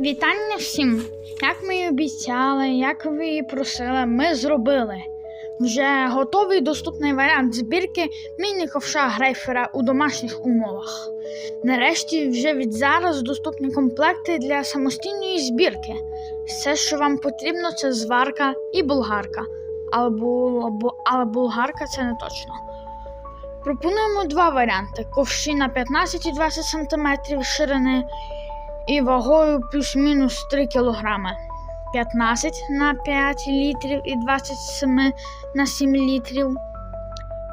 Вітання всім! Як ми і обіцяли, як ви і просили, ми зробили. Вже готовий доступний варіант збірки міні-ковша грейфера у домашніх умовах. Нарешті, вже від зараз доступні комплекти для самостійної збірки. Все, що вам потрібно, це зварка і болгарка. Бу- бу- але болгарка це не точно. Пропонуємо два варіанти: ковші на 15 і 20 см ширини і вагою плюс-мінус 3 кг. 15 на 5 літрів і 27 на 7 літрів.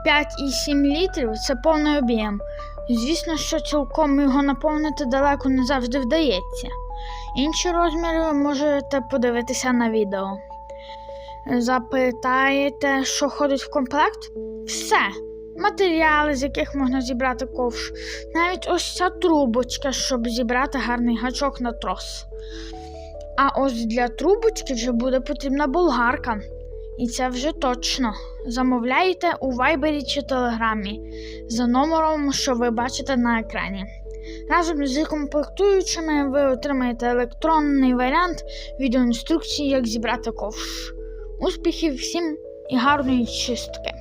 5,7 літрів це повний об'єм. Звісно, що цілком його наповнити далеко не завжди вдається. Інші розміри ви можете подивитися на відео. Запитаєте, що ходить в комплект? Все. Матеріали, з яких можна зібрати ковш, навіть ось ця трубочка, щоб зібрати гарний гачок на трос. А ось для трубочки вже буде потрібна болгарка. І це вже точно. Замовляйте у Вайбері чи Телеграмі за номером, що ви бачите на екрані. Разом з комплектуючими ви отримаєте електронний варіант відеоінструкції, як зібрати ковш. Успіхів всім і гарної чистки!